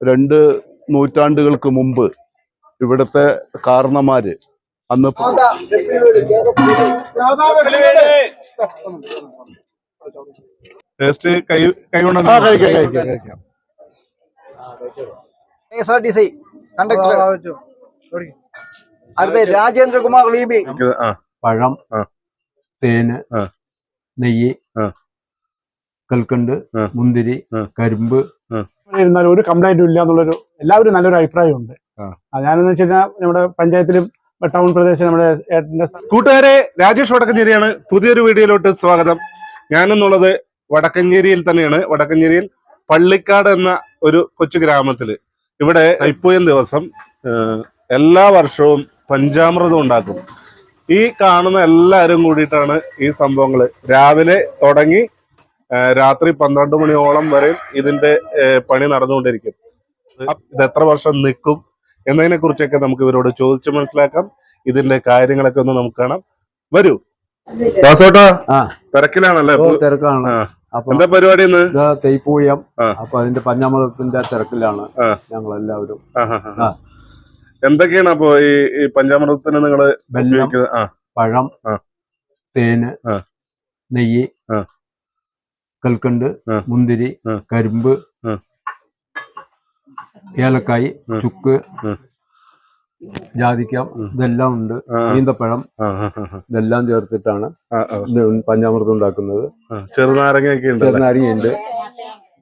രണ്ട് നൂറ്റാണ്ടുകൾക്ക് മുമ്പ് ഇവിടുത്തെ കാരണമാര് അന്ന് ടേസ്റ്റ് കൈ കൈ ആ, കഴിക്കാം, കഴിക്കാം, കഴിക്കാം. K S R T C conductor. അടുത്ത രാജേന്ദ്രകുമാർ ലീബി. പഴം തേന് നെയ്യ് കൽക്കണ്ട് മുന്തിരി കരിമ്പ് ഇരുന്നാലും ഒരു കംപ്ലൈന്റും ഇല്ല എന്നുള്ളൊരു എല്ലാവരും നല്ലൊരു അഭിപ്രായമുണ്ട്. ഞാനെന്ന് വെച്ച് കഴിഞ്ഞാൽ നമ്മുടെ പഞ്ചായത്തിലും ടൗൺ പ്രദേശം നമ്മുടെ ഏട്ടന്റെ കൂട്ടുകാരെ രാജേഷ് വടക്കഞ്ചേരിയാണ് പുതിയൊരു വീഡിയോയിലോട്ട് സ്വാഗതം. ഞാനെന്നുള്ളത് വടക്കഞ്ചേരിയിൽ തന്നെയാണ്. വടക്കഞ്ചേരിയിൽ പള്ളിക്കാട് എന്ന ഒരു കൊച്ചു ഗ്രാമത്തിൽ. ഇവിടെ ഇപ്പോയും ദിവസം എല്ലാ വർഷവും പഞ്ചാമൃതം ഉണ്ടാക്കും. ഈ കാണുന്ന എല്ലാവരും കൂടിയിട്ടാണ് ഈ സംഭവങ്ങൾ. രാവിലെ തുടങ്ങി രാത്രി പന്ത്രണ്ട് മണിയോളം വരെ ഇതിന്റെ പണി നടന്നുകൊണ്ടിരിക്കും. ഇത് എത്ര വർഷം നിൽക്കും എന്നതിനെ കുറിച്ചൊക്കെ നമുക്ക് ഇവരോട് ചോദിച്ചു മനസ്സിലാക്കാം. ഇതിന്റെ കാര്യങ്ങളൊക്കെ ഒന്ന് നമുക്ക് കാണാം. വരൂ. ദാസോട്ടാ ആ. തിരക്കിലാണല്ലേ? തിരക്കാണ്. അപ്പൊ എന്താ പരിപാടി ഇത് അപ്പൊ അതിന്റെ പഞ്ചാമൃതത്തിന്റെ തിരക്കിലാണ്. ഞങ്ങൾ എല്ലാവരും. എന്തൊക്കെയാണ് അപ്പൊ ഈ പഞ്ചാമൃതത്തിന് നിങ്ങൾ ആ. പഴം ആ. തേന് നെയ്യ് ആ. കൽക്കണ്ട് മുന്തിരി കരിമ്പ്. ഏലക്കായി ചുക്ക് ജാതിക്കാം ഇതെല്ലാം ഉണ്ട്. നീന്തപ്പഴം ഈന്തപ്പഴം. ഇതെല്ലാം ചേർത്തിട്ടാണ് പഞ്ചാമൃതം ഉണ്ടാക്കുന്നത്. ചെറുനാരങ്ങ ചെറുനാരങ്ങയൊക്കെ ഉണ്ട് ചെറുനാരങ്ങയുണ്ട്.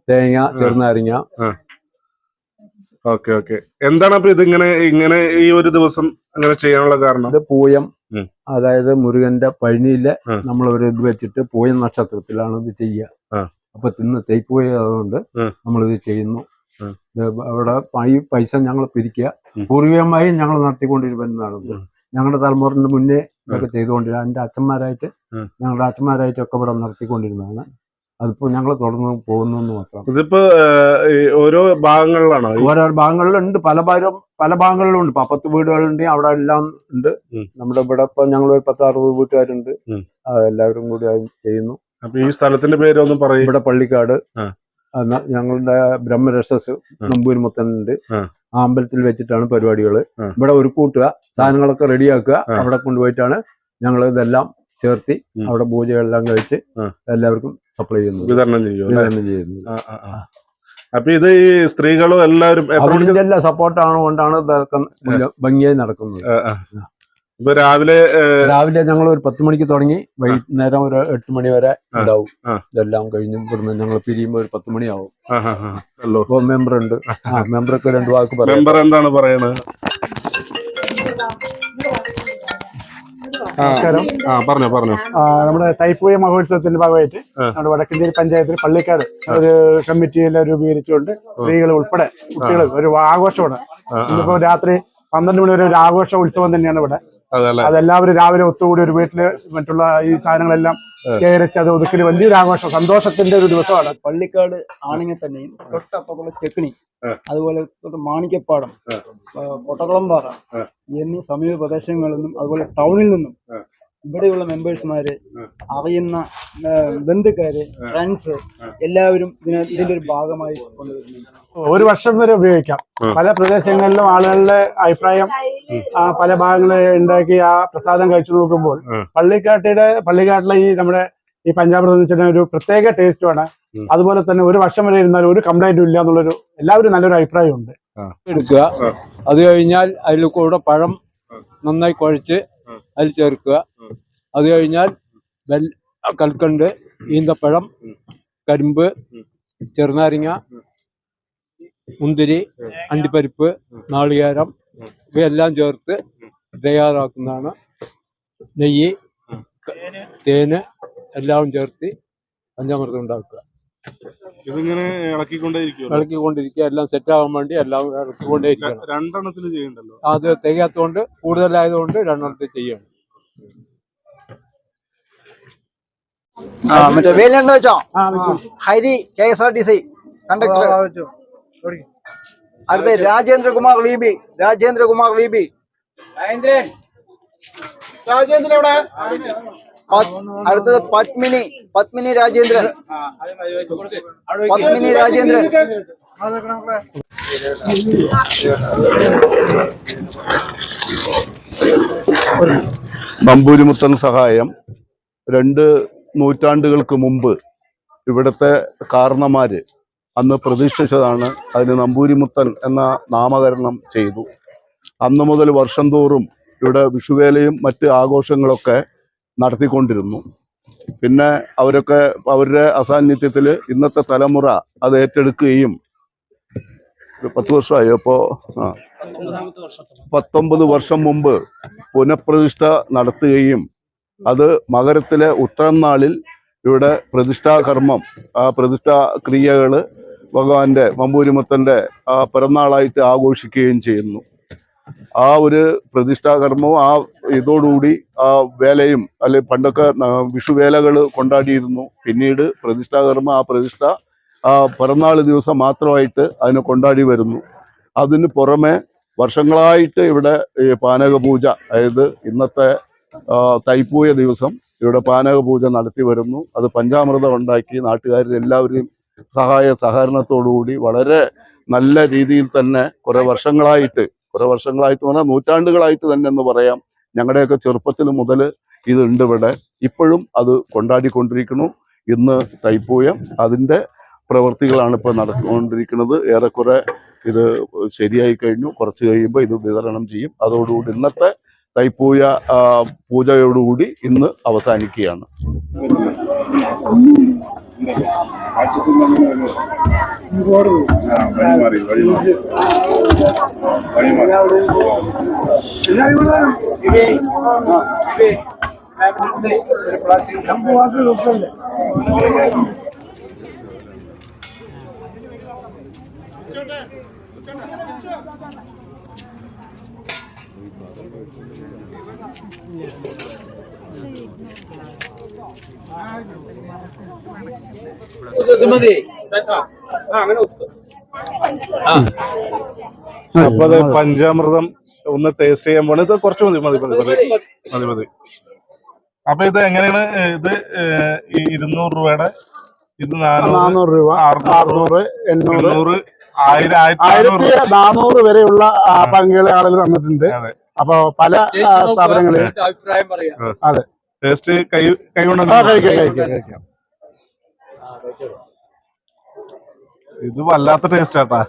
തേങ്ങ ചെറുനാരങ്ങ. Okay okay. എന്താണ് അപ്പൊ ഇതിങ്ങനെ ഇങ്ങനെ ഈ ഒരു ദിവസം അങ്ങനെ ചെയ്യാനുള്ള കാരണം? ഇത് പൂയം. അതായത് മുരുകന്റെ പഴനിയിലെ നമ്മൾ ഒരു ഇത് വെച്ചിട്ട് പോയ നക്ഷത്രത്തിലാണ് ഇത് ചെയ്യുക. അപ്പൊ തിന്ന് തേയ്പൂയ നമ്മൾ ഇത് നമ്മളിത് ചെയ്യുന്നു. അവിടെ ഈ പൈസ ഞങ്ങൾ പിരിക്കുക. പൂർവികമായി ഞങ്ങൾ നടത്തിക്കൊണ്ടിരുന്നതാണ് ഞങ്ങളുടെ തലമുറന്റെ മുന്നേ ഇതൊക്കെ ചെയ്തുകൊണ്ടിരുന്ന എന്റെ അച്ഛന്മാരായിട്ട്. ഞങ്ങളുടെ അച്ഛന്മാരായിട്ടൊക്കെ ഇവിടെ നടത്തിക്കൊണ്ടിരുന്നതാണ്. അതിപ്പോ ഞങ്ങൾ തുടർന്ന് പോകുന്നു എന്ന് മാത്രം. ഇതിപ്പോ ഓരോ ഭാഗങ്ങളിലാണോ? ഓരോ ഭാഗങ്ങളിലുണ്ട്. പല ഭാഗം പല ഭാഗങ്ങളിലും ഉണ്ട് ഇപ്പൊ പത്ത് വീടുകളുണ്ട് അവിടെ എല്ലാം ഉണ്ട്. നമ്മുടെ ഇവിടെ ഇപ്പൊ ഞങ്ങൾ ഒരു പത്ത് അറുപത് വീട്ടുകാരുണ്ട് എല്ലാവരും കൂടി ചെയ്യുന്നു. അപ്പൊ ഈ സ്ഥലത്തിന്റെ പേര് ഒന്ന് പറയും. ഇവിടെ പള്ളിക്കാട്. ഞങ്ങളുടെ ബ്രഹ്മരസസ് നമ്പൂരി മുത്തനുണ്ട് ഉണ്ട് ആ. അമ്പലത്തിൽ വെച്ചിട്ടാണ് പരിപാടികൾ. ഇവിടെ ഒരു കൂട്ടുക സാധനങ്ങളൊക്കെ റെഡിയാക്കുക. അവിടെ കൊണ്ടുപോയിട്ടാണ് ഞങ്ങൾ ഇതെല്ലാം ചേർത്തി. അവിടെ പൂജകളെല്ലാം കഴിച്ച് എല്ലാവർക്കും സപ്ലൈ ചെയ്യുന്നു വിതരണം? വിതരണം ചെയ്യുന്നു. അപ്പൊ ഇത് ഈ സ്ത്രീകളും എല്ലാവരും അവരിന്റെ സപ്പോർട്ടാണ് കൊണ്ടാണ് ഭംഗിയായി നടക്കുന്നത്. ഇപ്പൊ രാവിലെ രാവിലെ ഞങ്ങൾ ഒരു പത്ത് മണിക്ക് തുടങ്ങി വൈകുന്നേരം ഒരു എട്ട് മണി വരെ ഉണ്ടാവും ഇതെല്ലാം കഴിഞ്ഞ് ഇവിടുന്ന് ഞങ്ങൾ പിരിയുമ്പോൾ ഒരു പത്ത് മണിയാവും. ഇപ്പൊ മെമ്പർ ഉണ്ട്. ആ മെമ്പർക്ക് രണ്ടു വാക്ക് പറയാം മെമ്പർ എന്താണ് പറയണത്? നമസ്കാരം. പറഞ്ഞോ പറഞ്ഞോ. നമ്മുടെ തൈപ്പൂയ മഹോത്സവത്തിന്റെ ഭാഗമായിട്ട്. നമ്മുടെ വടക്കഞ്ചേരി പഞ്ചായത്തിൽ പള്ളിക്കാട് ഒരു കമ്മിറ്റിയെല്ലാം രൂപീകരിച്ചുകൊണ്ട് സ്ത്രീകൾ ഉൾപ്പെടെ കുട്ടികൾ ഒരു ആഘോഷമാണ്. ഇന്നിപ്പോ രാത്രി പന്ത്രണ്ട് മണി വരെ ഒരു ആഘോഷ ഉത്സവം തന്നെയാണ് ഇവിടെ. അതെല്ലാവരും രാവിലെ ഒത്തുകൂടി ഒരു വീട്ടിൽ മറ്റുള്ള ഈ സാധനങ്ങളെല്ലാം ശേഖരിച്ച് അത് ഒതുക്കൽ വലിയൊരു ആഘോഷം സന്തോഷത്തിന്റെ ഒരു ദിവസമാണ്. പള്ളിക്കാട് ആണെങ്കിൽ തന്നെയും തൊട്ടപ്പുറത്തുള്ള ചെക്കിണി അതുപോലെ മാണിക്കപ്പാടം കൊട്ടക്കുളംപാറ എന്നീ സമീപ പ്രദേശങ്ങളിൽ നിന്നും അതുപോലെ ടൗണിൽ നിന്നും. ഇവിടെയുള്ള മെമ്പേഴ്സ്മാര് അറിയുന്ന ബന്ധുക്കാര് ഫ്രണ്ട്സ് എല്ലാവരും ഇതിനെ ഇതിന്റെ ഒരു ഭാഗമായി കൊണ്ടുവരുന്നുണ്ട്. ഒരു വർഷം വരെ ഉപയോഗിക്കാം. പല പ്രദേശങ്ങളിലും ആളുകളുടെ അഭിപ്രായം ആ, പല ഭാഗങ്ങളെ ഉണ്ടാക്കി ആ പ്രസാദം കഴിച്ചു നോക്കുമ്പോൾ. പള്ളിക്കാട്ടിയുടെ പള്ളിക്കാട്ടിലെ ഈ നമ്മുടെ ഈ പഞ്ചാബ് പ്രദേശത്തിന്റെ വെച്ചിട്ടുണ്ടെങ്കിൽ ഒരു പ്രത്യേക ടേസ്റ്റുമാണ് ആണ്. അതുപോലെ തന്നെ ഒരു വർഷം വരെ ഇരുന്നാലും ഒരു കംപ്ലൈന്റും ഇല്ല എന്നുള്ളൊരു എല്ലാവരും നല്ലൊരു അഭിപ്രായമുണ്ട്. എടുക്കുക. അത് കഴിഞ്ഞാൽ അതിൽ കൂടെ പഴം നന്നായി കുഴച്ച് അതിൽ ചേർക്കുക. അത് കഴിഞ്ഞാൽ വെൽ കൽക്കണ്ട് ഈന്തപ്പഴം കരിമ്പ്. ചെറുനാരങ്ങ മുന്തിരി അണ്ടിപ്പരിപ്പ് നാളികേരം. ഇവയെല്ലാം ചേർത്ത് തയ്യാറാക്കുന്നതാണ് നെയ്യ്. തേന് എല്ലാം ചേർത്ത് പഞ്ചാമൃതം ഉണ്ടാക്കുക ഇതിങ്ങനെ ഇളക്കിക്കൊണ്ടേയിരിക്കും ഇളക്കിക്കൊണ്ടിരിക്കുക എല്ലാം സെറ്റാകാൻ വേണ്ടി എല്ലാം ഇളക്കിക്കൊണ്ടേയിരിക്കണം രണ്ടെണ്ണത്തിൽ ചെയ്യണ്ടല്ലോ അത് തികയാത്തതുകൊണ്ട് കൂടുതലായതുകൊണ്ട് രണ്ടെണ്ണത്തിൽ ചെയ്യണം ആ മറ്റേ വേലുണ്ടോ വെച്ചോ? ആ, വെച്ചു. Hari K S R T C conductor അടുത്ത Rajendrakumar V B Rajendrakumar V B അടുത്തത് പത്മിനി പത്മിനി രാജേന്ദ്രൻ. പത്മിനി രാജേന്ദ്രൻ. നമ്പൂരിമുത്തൻ സഹായം. രണ്ട് നൂറ്റാണ്ടുകൾക്ക് മുമ്പ് ഇവിടുത്തെ കാരണമാര് അന്ന് പ്രതിഷ്ഠിച്ചതാണ് അതിന് നമ്പൂരിമുത്തൻ എന്ന നാമകരണം ചെയ്തു. അന്ന് മുതൽ വർഷം തോറും ഇവിടെ വിഷുവേലയും മറ്റ് ആഘോഷങ്ങളൊക്കെ നടത്തിക്കൊണ്ടിരുന്നു. പിന്നെ അവരൊക്കെ അവരുടെ അസാന്നിധ്യത്തിൽ ഇന്നത്തെ തലമുറ അത് ഏറ്റെടുക്കുകയും പത്ത് വർഷമായി ആ. പത്തൊമ്പത് വർഷം മുമ്പ് പുനഃപ്രതിഷ്ഠ നടത്തുകയും അത് മകരത്തിലെ ഉത്രം നാളിൽ ഇവിടെ പ്രതിഷ്ഠാകർമ്മം ആ പ്രതിഷ്ഠാ ക്രിയകൾ ഭഗവാന്റെ മമ്പൂരിമുത്തന്റെ ആ പിറന്നാളായിട്ട് ആഘോഷിക്കുകയും ചെയ്യുന്നു. ആ ഒരു പ്രതിഷ്ഠാകർമ്മവും ആ ഇതോടുകൂടി ആ വേലയും അല്ലെ പണ്ടൊക്കെ വിഷുവേലകൾ കൊണ്ടാടിയിരുന്നു. പിന്നീട് പ്രതിഷ്ഠാകർമ്മം ആ പ്രതിഷ്ഠ ആ പിറന്നാൾ ദിവസം മാത്രമായിട്ട് അതിനെ കൊണ്ടാടി വരുന്നു. അതിന് പുറമെ വർഷങ്ങളായിട്ട് ഇവിടെ പാനക പൂജ അതായത് ഇന്നത്തെ തൈപ്പൂയ ദിവസം ഇവിടെ പാനക പൂജ നടത്തി വരുന്നു. അത് പഞ്ചാമൃതം ഉണ്ടാക്കി നാട്ടുകാരിൽ എല്ലാവരെയും സഹായ സഹകരണത്തോടുകൂടി വളരെ നല്ല രീതിയിൽ തന്നെ കുറെ വർഷങ്ങളായിട്ട് കുറെ വർഷങ്ങളായിട്ട് പറഞ്ഞാൽ നൂറ്റാണ്ടുകളായിട്ട് തന്നെ എന്ന് പറയാം. ഞങ്ങളുടെയൊക്കെ ചെറുപ്പത്തിൽ മുതൽ ഇതുണ്ട് ഇവിടെ. ഇപ്പോഴും അത് കൊണ്ടാടിക്കൊണ്ടിരിക്കുന്നു. ഇന്ന് തൈപ്പൂയം അതിന്റെ പ്രവൃത്തികളാണ് ഇപ്പോൾ നടന്നുകൊണ്ടിരിക്കുന്നത്. ഏറെക്കുറെ ഇത് ശരിയായി കഴിഞ്ഞു. കുറച്ച് കഴിയുമ്പോൾ ഇത് വിതരണം ചെയ്യും. അതോടുകൂടി ഇന്നത്തെ തൈപ്പൂയ ആ, പൂജയോടുകൂടി ഇന്ന് അവസാനിക്കുകയാണ്. അപ്പൊ അത് പഞ്ചാമൃതം ഒന്ന് ടേസ്റ്റ് ചെയ്യാൻ പോണത് ഇത് കുറച്ച് മതി മതി മതി മതി മതി മതി. അപ്പൊ ഇത് എങ്ങനെയാണ്? ഇത് ഇരുന്നൂറ് രൂപയുടെ ഇത് നാനൂറ് രൂപ. അറുന്നൂറ് എണ്ണൂറ് ആയിരം ആയിരത്തി നാനൂറ് വരെയുള്ള ആ, പങ്കുകളെ ആളുകൾ തന്നിട്ടുണ്ട്. അതെ. അപ്പൊ പല സ്ഥാപനങ്ങളും സ്ഥാപനങ്ങളിൽ അഭിപ്രായം പറയാം. ടേസ്റ്റ് കൈ കൈ കൊണ്ട് ഇത് വല്ലാത്ത ടേസ്റ്റ് ആട്ടാ.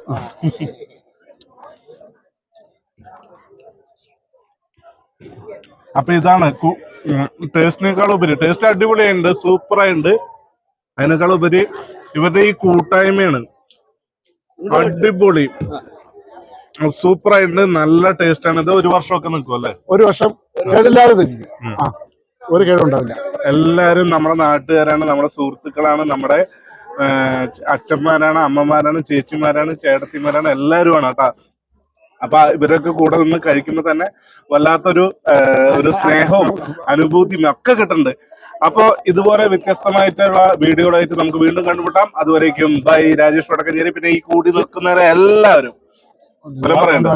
അപ്പൊ ഇതാണ് ടേസ്റ്റിനേക്കാൾ ഉപരി. ടേസ്റ്റ് അടിപൊളിയുണ്ട് സൂപ്പറായിട്ടുണ്ട്. അതിനേക്കാൾ ഉപരി ഇവരുടെ ഈ കൂട്ടായ്മയാണ്. അടിപൊളി. സൂപ്പറായിട്ടുണ്ട്. നല്ല ടേസ്റ്റ് ആണ് ഇത് ഒരു വർഷമൊക്കെ നിൽക്കും അല്ലേ? ഒരു വർഷം കേടില്ലാതെ തിരിക്കും ഒരു കേടുണ്ടാവില്ല. എല്ലാരും നമ്മുടെ നാട്ടുകാരാണ് നമ്മുടെ സുഹൃത്തുക്കളാണ് നമ്മുടെ അച്ഛന്മാരാണ് അമ്മമാരാണ് ചേച്ചിമാരാണ് ചേട്ടത്തിമാരാണ് എല്ലാവരുമാണ് കേട്ടാ. അപ്പൊ ഇവരൊക്കെ കൂടെ നിന്ന് കഴിക്കുമ്പോ തന്നെ വല്ലാത്തൊരു ഒരു സ്നേഹവും അനുഭൂതിയും ഒക്കെ കിട്ടുന്നുണ്ട്. അപ്പൊ ഇതുപോലെ വ്യത്യസ്തമായിട്ടുള്ള വീഡിയോകളായിട്ട് നമുക്ക് വീണ്ടും കണ്ടുമുട്ടാം. അതുവരേക്കും ബൈ. രാജേഷ് വടക്കഞ്ചേരി. പിന്നെ ഈ കൂടി നിൽക്കുന്നവരെ എല്ലാവരും ഫലം പറയണ്ട